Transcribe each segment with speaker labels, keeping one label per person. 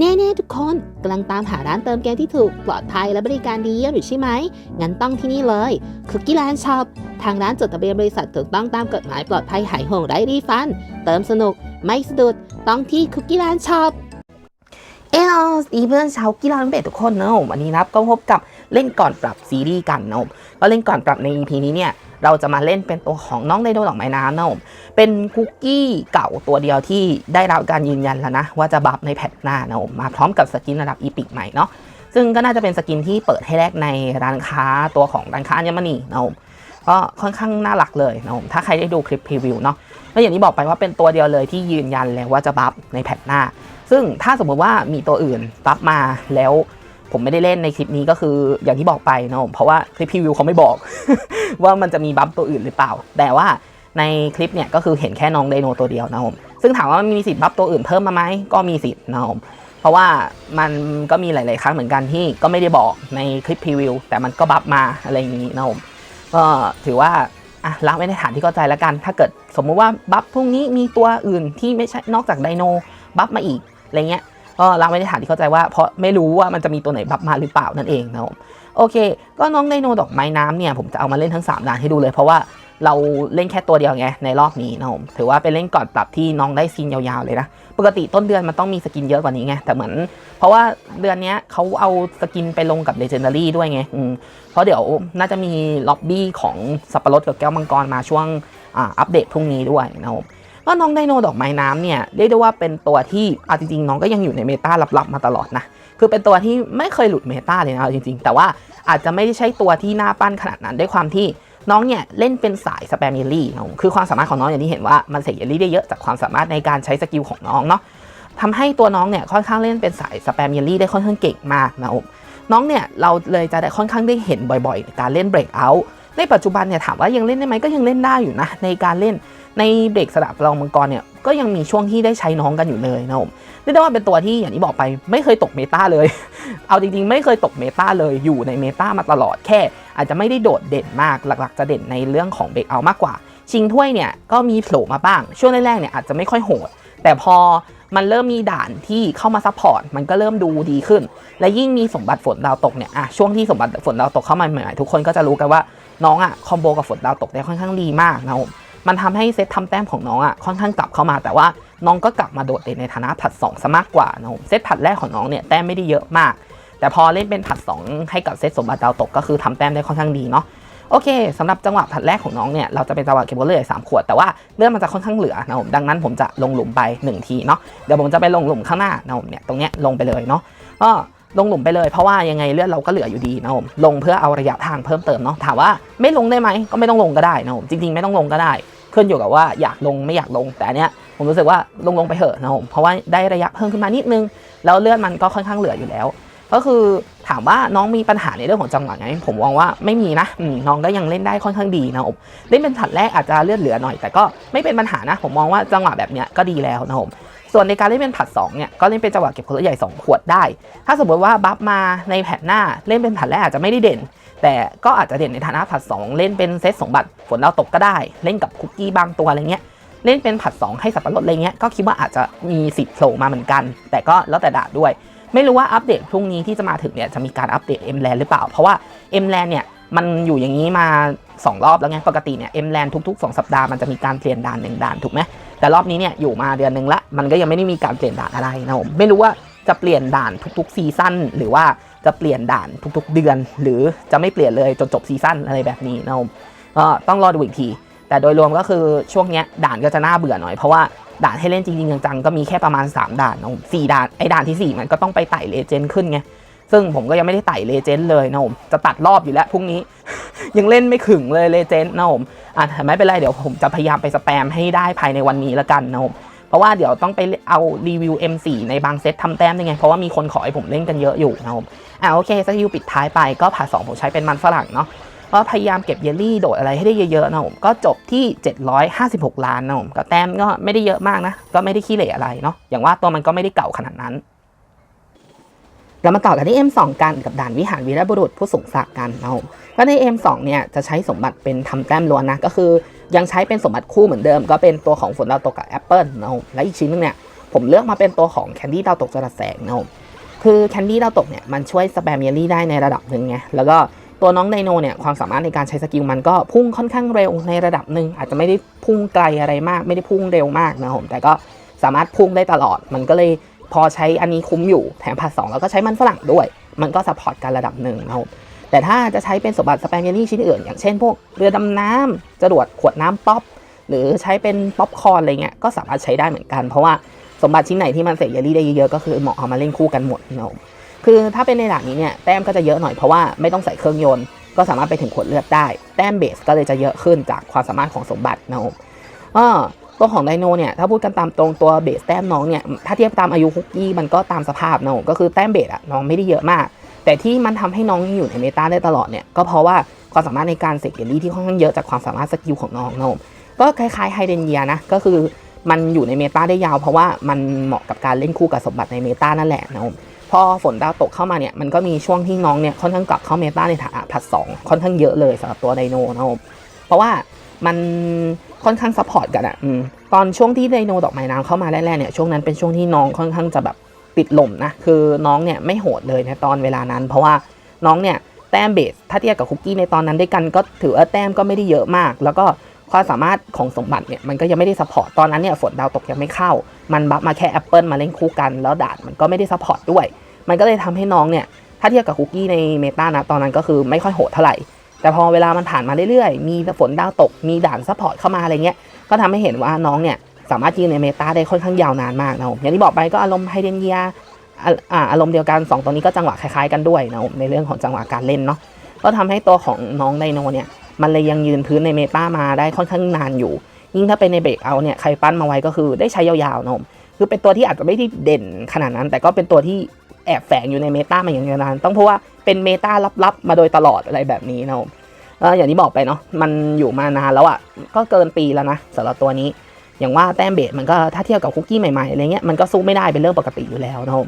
Speaker 1: แน่ๆทุกคนกำลังตามหาร้านเติมเกมที่ถูกปลอดภัยและบริการดีเยี่ยมอยู่ใช่ไหม งั้นต้องที่นี่เลยคุกกี้แลนด์ช็อปทางร้านจดทะเบียนบริษัทถูกต้องตามกฎหมายปลอดภัยหายห่วงไร้รีฟัน เติมสนุก ไม่สะดุดต้องที่คุกกี้แลนด์ช็อป
Speaker 2: เอลอีเพื่อนชาวกีฬาเบสทุกคนนะผมวันนี้นะครับก็พบกับเล่นก่อนปรับซีรีส์กันนะผมก็เล่นก่อนปรับใน EP นี้เนี่ยเราจะมาเล่นเป็นตัวของน้องไดโนดอกไม้น้ำนะผม เป็นคุกกี้เก่าตัวเดียวที่ได้รับการยืนยันแล้วนะ ว่าจะบัฟในแพทหน้านะผมมาพร้อมกับสกินระดับอีพิกใหม่เนาะซึ่งก็น่าจะเป็นสกินที่เปิดให้แลกในร้านค้าตัวของร้านค้าอัญมณีนะผมก็ค่อนข้างน่ารักเลยนะผมถ้าใครได้ดูคลิปพรีวิวเนาะก็อย่างที่บอกไปว่าเป็นตัวเดียวเลยที่ยืนยันแล้วว่าจะบัฟในแพทหน้า ซึ่งถ้าสมมติว่ามีตัวอื่นปั๊บมาแล้วผมไม่ได้เล่นในคลิปนี้ก็คืออย่างที่บอกไปนะผมเพราะว่าคลิปพรีวิวเขาไม่บอก ว่ามันจะมีบัฟตัวอื่นหรือเปล่า แต่ว่า ในคลิปเนี่ยก็คือเห็นแค่น้องไดโนตัวเดียวนะผมซึ่งถามว่ามันมีสิทธิ์บัฟตัวอื่นเพิ่มมาไหมก็มีสิทธิ์นะผมเพราะว่ามันก็มีหลาย ๆ ครั้งเหมือนกันที่ก็ไม่ได้บอกในคลิปพรีวิวแต่มันก็บัฟมาอะไรอย่างนี้นะผมก็ถือว่าอะละไว้ในฐานที่เข้าใจแล้วกัน ถ้าเกิดสมมุติว่าบัฟพรุ่งนี้มีตัวอื่นที่ไม่ใช่นอกจากไดโนบัฟมาอีกอะไรเงี้ย ก็รักไม่ได้ฐานที่เข้าใจว่าเพราะไม่รู้ว่ามันจะมีตัวไหนบัฟมาหรือเปล่านั่นเองนะครับโอเค ก็น้องไดโนดอกไม้น้ำเนี่ยผมจะเอามาเล่นทั้ง3ด่านให้ดูเลย เพราะว่าเราเล่นแค่ตัวเดียวไงในรอบนี้นะครับถือว่าเป็นเล่นก่อนปรับที่น้องได้สกินยาวๆเลยนะปกติต้นเดือนมันต้องมีสกินเยอะกว่านี้ไงแต่เหมือน เพราะว่าเดือนนี้เขาเอาสกินไปลงกับเลเจนดารี่ด้วยไงอืมเพราะเดี๋ยวน่าจะมีล็อบบี้ของสับปะรดกับแก้วมังกรมาช่วงอ่าอัปเดตพรุ่งนี้ด้วยนะครับ ก็น้องไดโนดอกไม้น้ำเนี่ยเรียกได้ว่าเป็นตัวที่เอาจริงๆน้องก็ยังอยู่ในเมตาลับๆมาตลอดนะคือเป็นตัวที่ไม่เคยหลุดเมตาเลยนะจริงๆ แต่ว่าอาจจะไม่ได้ใช่ตัวที่หน่าปั้นขนาดนั้นด้วยความที่น้องเนี่ยเล่นเป็นสายสแปมเยลลี่นะคือความสามารถของน้องอย่างที่เห็นว่ามันเสกเยลลี่ได้เยอะจากความสามารถในการใช้สกิลของน้องเนาะทำให้ตัวน้องเนี่ยค่อนข้างเล่นเป็นสายสแปมเยลลี่ได้ค่อนข้างเก่งมากนะผมน้องเนี่ยเราเลยจะได้ค่อนข้างได้เห็นบ่อยๆ ในการเล่นเบรกเอาท์ในปัจจุบันเนี่ยถามว่ายังเล่นได้ไหมก็ยังเล่นได้อยู่นะในการเล่น ในเบรกสลับรองมังกรเนี่ยก็ยังมีช่วงที่ได้ใช้น้องกันอยู่เลยนะผมเรียกได้ว่าเป็นตัวที่อย่างที่บอกไปไม่เคยตกเมตาเลย เอาจริงๆ ไม่เคยตกเมตาเลยอยู่ในเมตามาตลอดแค่ อาจจะไม่ได้โดดเด่นมากหลักๆ จะเด่นในเรื่องของเบรกเอามากกว่า ชิงถ้วยเนี่ยก็มีโผล่มาบ้าง ช่วงแรกๆเนี่ยอาจจะไม่ค่อยโหด แต่พอมันเริ่มมีด่านที่เข้ามาซัพพอร์ตมันก็เริ่มดูดีขึ้น และยิ่งมีสมบัติฝนดาวตกเนี่ยอะช่วงที่สมบัติฝนดาวตกเข้ามาใหม่ๆทุกคนก็จะรู้กันว่าน้องอะคอมโบกับฝนดาวตกได้ค่อนข้างดีมากนะครับผม มันทำให้เซตทำแต้มของน้องอะค่อนข้างกลับเข้ามาแต่ว่าน้องก็กลับมาโดดเด่นในฐานะผัด2ซะมากกว่านะผมเซตผัดแรกของน้องเนี่ยแต้มไม่ได้เยอะมาก แต่พอเล่นเป็นผัด 2 ให้กับเซตสมบัติดาวตกก็คือทำแต้มได้ค่อนข้างดีเนาะโอเคสำหรับจังหวะผัดแรกของน้องเนี่ยเราจะเป็นจังหวะเก็บเลือดสามขวดแต่ว่าเลือดมันจะค่อนข้างเหลือนะผมดังนั้นผมจะลงหลุมไป 1 ทีเนาะเดี๋ยวผมจะไปลงหลุมข้างหน้านะผมเนี่ยตรงเนี้ยลงไปเลยเนาะก็ลงหลุมไปเลยเพราะว่ายังไงเลือดเราก็เหลืออยู่ดีนะผมลงเพื่อเอาระยะทางเพิ่มเติมเนาะถามว่าไม่ลงได้ไหมก็ไม่ต้องลงก็ได้นะผมจริงๆไม่ต้องลงก็ได้ ขึ้นอยู่กับว่าอยากลงไม่อยากลง แต่เนี้ยผมรู้สึกว่าลงลงไปเถอะนะผมเพราะว่าได้ระยะเพิ่มขึ้นมานิดนึง แล้วเลือดมันก็ค่อนข้างเหลืออยู่แล้ว ก็คือถามว่าน้องมีปัญหาในเรื่องของจังหวะไหมผมมองว่าไม่มีนะน้องก็ยังเล่นได้ค่อนข้างดีนะผมเล่นเป็นผัดแรกอาจจะเลือดเหลือหน่อย แต่ก็ไม่เป็นปัญหานะ ผมมองว่าจังหวะแบบเนี้ยก็ดีแล้วนะผมส่วนในการเล่นเป็นผัด2เนี่ยก็เล่นเป็นจังหวะเก็บคนละใหญ่ 2 ขวดได้ ถ้าสมมติว่าบัฟมาในแผ่นหน้าเล่นเป็นผัดแรกอาจจะไม่ได้เด่น แต่ก็อาจจะเด่นในฐานะผัด 2 เล่นเป็นเซตสมบัติฝนดาวตกก็ได้ เล่นกับคุกกี้บางตัวอะไรเงี้ยเล่นเป็นผัด 2 ให้สับปะรดอะไรเงี้ยก็คิดว่าอาจจะมีสิทธิ์โผล่มาเหมือนกัน แต่ก็แล้วแต่ดาด้วย ไม่รู้ว่าอัปเดตพรุ่งนี้ที่จะมาถึงเนี่ยจะมีการอัปเดต M Land หรือเปล่า เพราะว่า M Land เนี่ยมันอยู่อย่างนี้มา 2 รอบแล้วไงปกติเนี่ย M Land ทุกๆ 2 สัปดาห์มันจะมีการเปลี่ยนด่านหนึ่งด่านถูกไหมแต่รอบนี้เนี่ยอยู่มาเดือนหนึ่งละมันก็ยังไม่ได้มีการเปลี่ยนด่านอะไรนะผมไม่รู้ว่าจะเปลี่ยนด่านทุกๆซีซั่นหรือว่า จะเปลี่ยนด่านทุกๆเดือน หรือจะไม่เปลี่ยนเลยจนจบซีซั่นอะไรแบบนี้นะผมก็ต้องรอดูอีกที แต่โดยรวมก็คือช่วงเนี้ยด่านก็จะน่าเบื่อหน่อยเพราะว่าด่านให้เล่นจริงๆจังๆก็มีแค่ประมาณ 3 ด่านนะผมสี่ด่านไอ้ด่านทีสี่4 มันก็ต้องไปไต่เลเจนด์ขึ้นไงซึ่งผมก็ยังไม่ได้ไต่เลเจนด์เลยนะผมจะตัดรอบอยู่แล้วพรุ่งนี้ ยังเล่นไม่ขึงเลยเลเจนด์นะผมอะแต่ไม่เป็นไรเดี๋ยวผมจะพยายามไปสแปมให้ได้ภายในวันนี้ละกันนะผมเพราะว่าเดี๋ยวต้องไปเอารีวิว M4 ในบางเซตทำแต้มได้ไง เพราะว่ามีคนขอให้ผมเล่นกันเยอะอยู่นะผม อะโอเคสกิลปิดท้ายไปก็ผ่าสองผมใช้เป็นมันฝรั่งเนาะก็พยายามเก็บเยลลี่โดดอะไรให้ได้เยอะๆนะผมก็จบที่ 756 ล้านนะผมก็แต้มก็ไม่ได้เยอะมากนะ ก็ไม่ได้ขี้เหร่อะไรเนาะอย่างว่าตัวมันก็ไม่ได้เก่าขนาดนั้นเรามาต่อกันที่ M2 กันกับด่านวิหารวีรบุรุษผู้สูงศักดิ์กันนะผมก็ใน M2 เนี่ยจะใช้สมบัติเป็นทำแต้มล้วนนะก็คือยังใช้เป็นสมบัติคู่เหมือนเดิม ก็เป็นตัวของฝนดาวตกกับแอปเปิลนะผมและอีกชิ้นนึงเนี่ยผมเลือกมาเป็นตัวของแคนดี้ดาวตกจรัสแสงนะผม คือแคนดี้ดาวตกเนี่ยมันช่วยสแปมเยลลี่ได้ในระดับหนึ่งไงแล้วก็ตัวน้องไดโนเนี่ยความสามารถในการใช้สกิลมันก็พุ่งค่อนข้างเร็วในระดับหนึ่งอาจจะไม่ได้พุ่งไกลอะไรมาก ไม่ได้พุ่งเร็วมากนะครับผมแต่ก็สามารถพุ่งได้ตลอด มันก็เลยพอใช้อันนี้คุ้มอยู่แถมผัดสองแล้วก็ใช้มันฝรั่งด้วย มันก็สปอร์ตกันระดับหนึ่งนะครับแต่ถ้าจะใช้เป็นสมบัติสแปมเยลลี่ชิ้นอื่น อย่างเช่นพวกเรือดำน้ำจรวดขวดน้ำป๊อปหรือใช้เป็นป๊อปคอร์นอะไรเงี้ยก็สามารถใช้ได้เหมือนกัน เพราะว่า สมบัติชิ้นไหนที่มันเสกเยลลี่ได้เยอะๆก็คือเหมาะเอามาเล่นคู่กันหมดนะครับคือถ้าเป็นในด่านนี้เนี่ยแต้มก็จะเยอะหน่อยเพราะว่าไม่ต้องใส่เครื่องยนต์ ก็สามารถไปถึงขวดเลือดได้ แต้มเบสก็เลยจะเยอะขึ้นจากความสามารถของสมบัตินะครับอ่าตัวของไดโนเนี่ยถ้าพูดกันตามตรงตัวเบสแต้มน้องเนี่ยถ้าเทียบตามอายุคุกกี้มันก็ตามสภาพนะครับก็คือแต้มเบสอะน้องไม่ได้เยอะมาก แต่ที่มันทำให้น้องยังอยู่ในเมตาได้ตลอดเนี่ยก็เพราะว่าความสามารถในการเสกเยลลี่ที่ค่อนข้างเยอะจากความสามารถสกิลของน้องนะครับก็คล้ายๆไฮเดนเยียนะก็คือ มันอยู่ในเมตาได้ยาว เพราะว่ามันเหมาะกับการเล่นคู่กับสมบัติในเมตานั่นแหละนะครับพอฝนดาวตกเข้ามาเนี่ยมันก็มีช่วงที่น้องเนี่ยค่อนข้างกลับเข้าเมตาในฐานะผัดสองค่อนข้างเยอะเลยสำหรับตัวไดโนนะครับเพราะว่ามันค่อนข้างซัพพอร์ตกันอะอืมตอนช่วงที่ไดโนดอกไม้น้ำเข้ามาแรกๆเนี่ยช่วงนั้นเป็นช่วงที่น้องค่อนข้างจะแบบติดหล่มนะคือน้องเนี่ยไม่โหดเลยในตอนเวลานั้น เพราะว่าน้องเนี่ยแต้มเบสถ้าเทียบกับคุกกี้ในตอนนั้นด้วยกันก็ถือว่าแต้มก็ไม่ได้เยอะมาก แล้วก็ ความสามารถของสมบัติเนี่ยมันก็ยังไม่ได้ซัพพอร์ตตอนนั้นเนี่ยฝนดาวตกยังไม่เข้า มันบัฟมาแค่แอปเปิลมาเล่นคู่กันแล้วด่านมันก็ไม่ได้ซัพพอร์ตด้วย มันก็เลยทำให้น้องเนี่ยถ้าเทียบกับคุกกี้ในเมตานะตอนนั้นก็คือไม่ค่อยโหดเท่าไหร่ แต่พอเวลามันผ่านมาเรื่อยๆ มีฝนดาวตกมีด่านซัพพอร์ตเข้ามาอะไรเงี้ยก็ทำให้เห็นว่าน้องเนี่ยสามารถยืนในเมตาได้ค่อนข้างยาวนานมากนะครับอย่างที่บอกไปก็อารมณ์ไฮเดนเยียอ่าอ่ารมณ์เดียวกันสองตัวนี้ก็จังหวะคล้ายๆกันด้วยนะครับในเรื่องของจังหวะการเล่นเนาะก็ทำให้ตัวของน้องไดโนเนี่ย มันเลยยังยืนพื้นในเมตามาได้ค่อนข้างนานอยู่ ยิ่งถ้าเป็นในเบรกเอาเนี่ยใครปั้นมาไว้ก็คือได้ใช้ยาวๆนะครับคือเป็นตัวที่อาจจะไม่ได้เด่นขนาดนั้น แต่ก็เป็นตัวที่แอบแฝงอยู่ในเมตามาอย่างยาวนาน ต้องเพราะว่าเป็นเมตาลับๆ มาโดยตลอดอะไรแบบนี้นะครับเอ่ออย่างที่บอกไปเนาะมันอยู่มานานแล้วอะ่ะก็เกินปีแล้วนะสำหรับตัวนี้ อย่างว่าแต้มเบสมันก็ถ้าเทียบกับคุกกี้ใหม่ๆอะไรเงี้ยมันก็สู้ไม่ได้เป็นเรื่องปกติอยู่แล้วนะครับ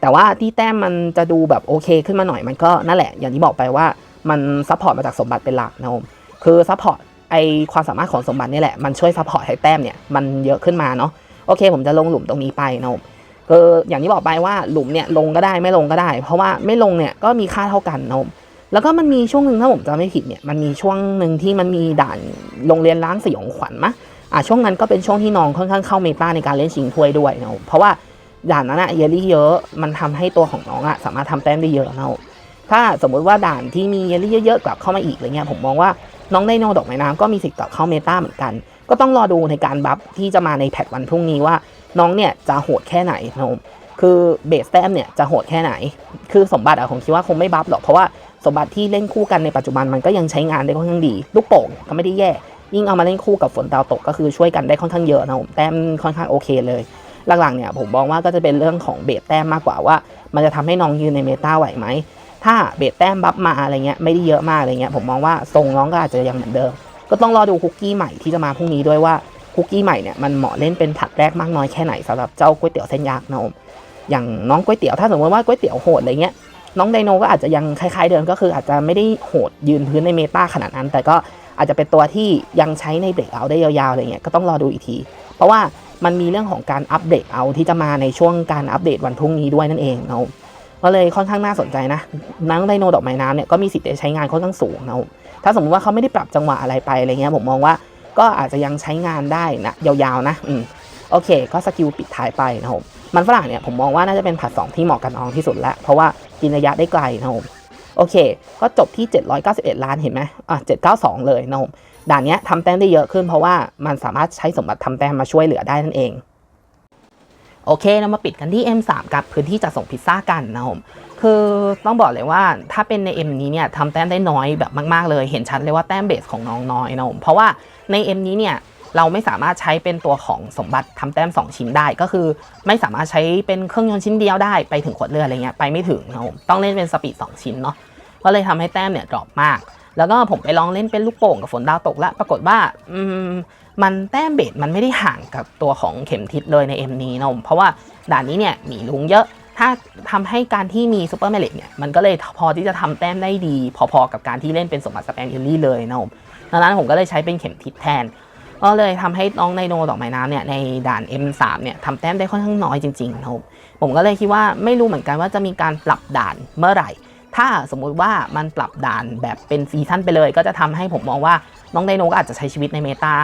Speaker 2: แต่ว่าที่แต้มมันจะดูแบบโอเคขึ้นมาหน่อยมันก็นั่นแหละ อย่างที่บอกไปว่า มันซัพพอร์ตมาจากสมบัติเป็นหลักนะครับคือซัพพอร์ตไอความสามารถของสมบัตินี่แหละมันช่วยซัพพอร์ตให้แต้มเนี่ยมันเยอะขึ้นมาเนาะโอเค ผมจะลงหลุมตรงนี้ไปนะครับคืออย่างที่บอกไปว่าหลุมเนี่ยลงก็ได้ไม่ลงก็ได้ เพราะว่าไม่ลงเนี่ยก็มีค่าเท่ากันนะครับแล้วก็มันมีช่วงหนึ่งถ้าผมจำไม่ผิดเนี่ยมันมีช่วงหนึ่งที่มันมีด่านโรงเรียนล้างสยองขวัญมะอะช่วงนั้นก็เป็นช่วงที่น้องค่อนข้างเข้าเมตาในการเล่นชิงถ้วยด้วยนะเพราะว่าด่านนั้นอะเยลลี่เยอะมันทำให้ตัวของน้องอะสามารถทำแต้มได้เยอะนะ ถ้าสมมุติว่าด่านที่มีเยลลี่เยอะๆกลับเข้ามาอีกอะไรเงี้ยผมมองว่าน้องไดโนดอกไม้น้ำก็มีสิทธิ์กลับเข้าเมตาเหมือนกัน ก็ต้องรอดูในการบัฟที่จะมาในแพทวันพรุ่งนี้ว่าน้องเนี่ยจะโหดแค่ไหนนะครับคือเบสแต้มเนี่ยจะโหดแค่ไหน คือสมบัติอะผมคิดว่าคงไม่บัฟหรอกเพราะว่าสมบัติที่เล่นคู่กันในปัจจุบันมันก็ยังใช้งานได้ค่อนข้างดี ลูกโป่งก็ไม่ได้แย่ยิ่งเอามาเล่นคู่กับฝนดาวตกก็คือช่วยกันได้ค่อนข้างเยอะนะครับแต้มค่อนข้างโอเคเลยหลักๆเนี่ยผมมองว่าก็จะเป็นเรื่องของเบสแต้มมากกว่าว่า มันจะทำให้น้องยืนในเมตาไหวไหม ถ้าเบสแต้มบัฟมาอะไรเงี้ยไม่ได้เยอะมากอะไรเงี้ยผมมองว่าทรงน้องก็อาจจะยังเหมือนเดิม ก็ต้องรอดูคุกกี้ใหม่ที่จะมาพรุ่งนี้ด้วยว่าคุกกี้ใหม่เนี่ยมันเหมาะเล่นเป็นผัดแรกมากน้อยแค่ไหนสำหรับเจ้าก๋วยเตี๋ยวเส้นยักษ์นะครับอย่างน้องก๋วยเตี๋ยวถ้าสมมติว่าก๋วยเตี๋ยวโหดอะไรเงี้ยน้องไดโนก็อาจจะยังคล้ายๆเดิมก็คืออาจจะไม่ได้โหดยืนพื้นในเมตาขนาดนั้น แต่ก็อาจจะเป็นตัวที่ยังใช้ในเบรกเอาได้ยาวๆอะไรเงี้ยก็ต้องรอดูอีกที เพราะว่ามันมีเรื่องของการอัปเดตเอาที่จะมาในช่วงการอัปเดตวันพรุ่งนี้ด้วยนั่นเองนะ ก็เลยค่อนข้างน่าสนใจนะนังไดโนดอกไม้น้ำเนี่ยก็มีสิทธิ์จะใช้งานค่อนข้างสูงนะครับถ้าสมมติว่าเขาไม่ได้ปรับจังหวะอะไรไปอะไรเงี้ยผมมองว่าก็อาจจะยังใช้งานได้นะยาวๆนะอืมโอเค ก็สกิลปิดท้ายไปนะครับมันฝรั่งเนี่ยผมมองว่าน่าจะเป็นผัดสองที่เหมาะกัน้องที่สุดแล้วเพราะว่ากินระยะได้ไกลนะครับโอเค ก็จบที่ 791 ล้านเห็นไหมอะ792 เลยนะครับด่านเนี้ยทำแต้มได้เยอะขึ้นเพราะว่ามันสามารถใช้สมบัติทำแต้มมาช่วยเหลือได้นั่นเอง โอเค เรามาปิดกันที่ M3 กับพื้นที่จัดส่งพิซซ่ากันนะครับคือต้องบอกเลยว่าถ้าเป็นใน M นี้เนี่ยทำแต้มได้น้อยแบบมาก ๆ เลยเห็นชัดเลยว่าแต้มเบสของน้องน้อยนะผมเพราะว่าใน M นี้เนี่ยเราไม่สามารถใช้เป็นตัวของสมบัติทำแต้ม 2 ชิ้นได้ ก็คือไม่สามารถใช้เป็นเครื่องยนต์ชิ้นเดียวได้ไปถึงขวดเลือดอะไรเงี้ยไปไม่ถึงนะผมต้องเล่นเป็นสปีด2ชิ้นเนาะก็เลยทำให้แต้มเนี่ยดรอปมาก แล้วก็ผมไปลองเล่นเป็นลูกโป่งกับฝนดาวตกแล้ว ปรากฏว่าอืมมันแต้มเบสมันไม่ได้ห่างกับตัวของเข็มทิศเลยใน M นี้นะผมเพราะว่าด่านนี้เนี่ยมีลุงเยอะ ถ้าทำให้การที่มีซูเปอร์แมเลกเนี่ยมันก็เลยพอที่จะทำแต้มได้ดี พอๆกับการที่เล่นเป็นสมบัติสแปมเยลลี่เลยนะผมดังนั้นผมก็เลยใช้เป็นเข็มทิศแทนก็เลยทำให้น้องไดโนดอกไม้น้ำเนี่ยในด่าน M3 เนี่ยทำแต้มได้ค่อนข้างน้อยจริงๆนะครับผมก็เลยคิดว่าไม่รู้เหมือนกันว่าจะมีการปรับด่านเมื่อไหร่ ถ้าสมมุติว่ามันปรับด่านแบบเป็นซีซั่นไปเลย ก็จะทำให้ผมมองว่าน้องไดโนก็อาจจะใช้ชีวิตในเมตา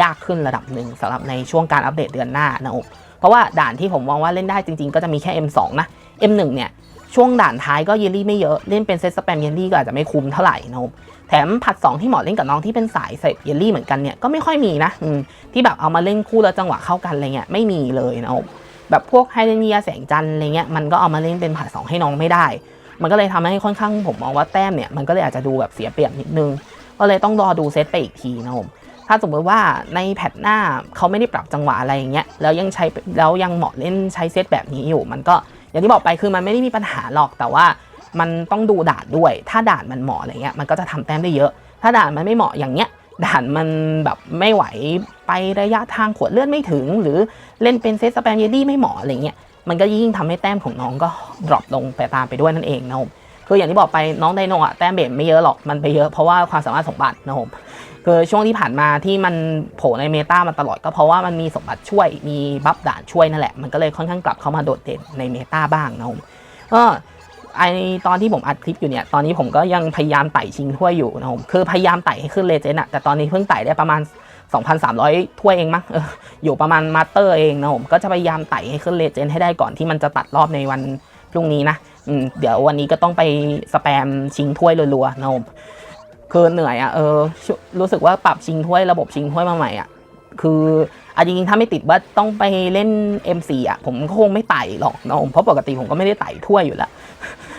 Speaker 2: ยากขึ้นระดับหนึ่งสำหรับในช่วงการอัปเดตเดือนหน้านะครับเพราะว่าด่านที่ผมมองว่าเล่นได้จริงๆ ก็จะมีแค่ M2 นะ M1 เนี่ยช่วงด่านท้ายก็เยลลี่ไม่เยอะ เล่นเป็นเซตสแปมเยลลี่ก็อาจจะไม่คุ้มเท่าไหร่นะครับแถมผัด 2 ที่เหมาะเล่นกับน้องที่เป็นสายเสพเยลลี่เหมือนกันเนี่ยก็ไม่ค่อยมีนะที่แบบเอามาเล่นคู่แล้วจังหวะเข้ากันอะไรเงี้ยไม่มีเลยนะครับแบบพวกไฮเดรเนียแสงจันทร์อะไรเงี้ยมันก็เอามาเล่นเป็นผัด 2 ให้น้องไม่ได้ มันก็เลยทำให้ค่อนข้างผมมองว่าแต้มเนี่ยมันก็เลยอาจจะดูแบบเสียเปรียบนิดนึง ก็เลยต้องรอดูเซตไปอีกทีนะครับผมถ้าสมมติว่าในแพทหน้าเขาไม่ได้ปรับจังหวะอะไรอย่างเงี้ยแล้วยังใช้แล้วยังเหมาะเล่นใช้เซตแบบนี้อยู่ มันก็อย่างที่บอกไปคือมันไม่ได้มีปัญหาหรอกแต่ว่ามันต้องดูด่านด้วย ถ้าด่านมันเหมาะอะไรเงี้ยมันก็จะทำแต้มได้เยอะ ถ้าด่านมันไม่เหมาะอย่างเงี้ยด่านมันแบบไม่ไหวไประยะทางขวดเลือดไม่ถึง หรือเล่นเป็นเซตสแปมเยลลี่ไม่เหมาะอะไรเงี้ย มันก็ยิ่งทำให้แต้มของน้องก็ดรอปลงไปตามไปด้วยนั่นเองนะครับคืออย่างที่บอกไปน้องไดโนอะแต้มเบสไม่เยอะหรอกมันไปเยอะเพราะว่าความสามารถสมบัตินะครับคือช่วงที่ผ่านมาที่มันโผล่ในเมตามาตลอดก็เพราะว่ามันมีสมบัติช่วยมีบัฟด่านช่วยนั่นแหละ มันก็เลยค่อนข้างกลับเข้ามาโดดเด่นในเมตาบ้างนะครับก็ไอตอนที่ผมอัดคลิปอยู่เนี่ย ตอนนี้ผมก็ยังพยายามไต่ชิงถ้วยอยู่นะครับคือพยายามไต่ให้ขึ้นเลเจนด์อะแต่ตอนนี้เพิ่งไต่ได้ประมาณ 2,300 ถ้วยเองมั้งออยู่ประมาณมาสเตอร์เองนะผมก็จะพยายามไต่ให้ขึ้นเลเจนด์ให้ได้ก่อนที่มันจะตัดรอบในวันพรุ่งนี้นะเดี๋ยววันนี้ก็ต้องไปสแปมชิงถ้วยรัวๆนะผมคือเหนื่อยอะ่ะเออรู้สึกว่าปรับชิงถ้วยระบบชิงถ้วยมาใหม่อะ่ะคืออาจริงๆถ้าไม่ติดว่าต้องไปเล่น M4 อะผมก็คงไม่ไต่หรอกนะผมเพราะปกติผมก็ไม่ได้ไต่ถ้วยอยู่แล้ว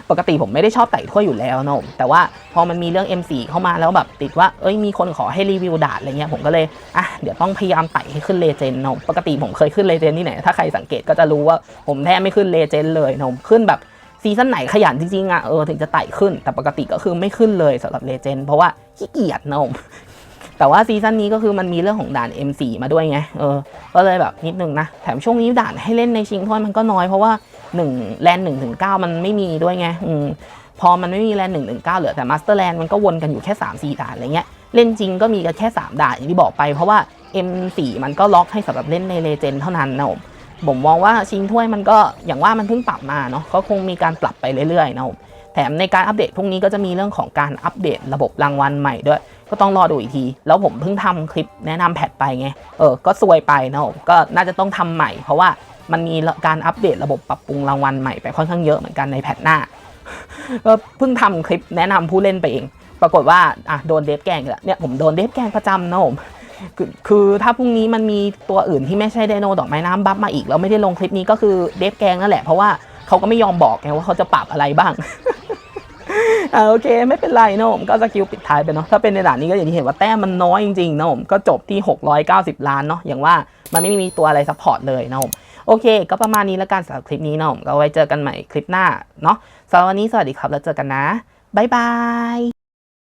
Speaker 2: ปกติผมไม่ได้ชอบไต่ถ้วยอยู่แล้วนะผมแต่ว่าพอมันมีเรื่อง M4 เข้ามาแล้วแบบติดว่าเอ้ยมีคนขอให้รีวิวดาดอะไรเงี้ยผมก็เลยอะเดี๋ยวต้องพยายามไต่ให้ขึ้นเลเจนด์นะผมปกติผมเคยขึ้นเลเจนด์ที่ไหนถ้าใครสังเกตก็จะรู้ว่าผมแทบไม่ขึ้นเลเจนด์เลยนะผมขึ้นแบบซีซั่นไหนขยันจริงๆอะเออถึงจะไต่ขึ้นแต่ปกติก็คือไม่ขึ้นเลยสำหรับเลเจนด์เพราะว่าขี้เกียจนะผม แต่ว่าซีซั่นนี้ก็คือมันมีเรื่องของด่าน M4 มาด้วยไง เออ ก็เลยแบบนิดนึงนะ แถมช่วงนี้ด่านให้เล่นในชิงถ้วยมันก็น้อยเพราะว่า 1 แลนหนึ่งถึงเก้ามันไม่มีด้วยไง อืม พอมันไม่มีแลนหนึ่งถึงเก้าเหลือแต่มาสเตอร์แลนมันก็วนกันอยู่แค่ 3 4 ด่านอะไรเงี้ย เล่นจริงก็มีกันแค่ 3 ด่านอย่างที่บอกไปเพราะว่า M4 มันก็ล็อกให้สำหรับเล่นในเลเจนด์เท่านั้นนะผม ผมมองว่าชิงถ้วยมันก็อย่างว่ามันเพิ่งปรับมาเนาะก็คงมีการปรับไปเรื่อยๆนะผมแถมในการอัปเดตพรุ่งนี้ก็จะมีเรื่องของการอัปเดตระบบรางวัลใหม่ด้วย ก็ต้องรอดูอีกที แล้วผมเพิ่งทำคลิปแนะนำแพทไปไงเออก็ซวยไปนะผมก็น่าจะต้องทำใหม่ เพราะว่ามันมีการอัปเดตระบบปรับปรุงรางวัลใหม่ไปค่อนข้างเยอะเหมือนกันในแพทหน้าก็เพิ่งทำคลิปแนะนำผู้เล่นไปเอง ปรากฏว่าอะโดนเดฟแกงอีกแล้วเนี่ยผมโดนเดฟแกงประจำนะผม คือคือถ้าพรุ่งนี้มันมีตัวอื่นที่ไม่ใช่ไดโนดอกไม้น้ำบัฟมาอีก แล้วไม่ได้ลงคลิปนี้ก็คือเดฟแกงนั่นแหละ เพราะว่าเขาก็ไม่ยอมบอกไงว่าเขาจะปรับอะไรบ้างโอเค ไม่เป็นไรนะผมก็สกิลปิดท้ายไปเนาะถ้าเป็นในด่านนี้ก็อย่างที่เห็นว่าแต้มมันน้อยจริงๆนะผมก็จบที่ 690 ล้านเนาะอย่างว่ามันไม่มีตัวอะไรซัพพอร์ตเลยนะผมโอเค ก็ประมาณนี้แล้วกันสำหรับคลิปนี้นะผมก็ไว้เจอกันใหม่คลิปหน้าเนาะสำหรับวันนี้สวัสดีครับแล้วเจอกันนะบ๊ายบาย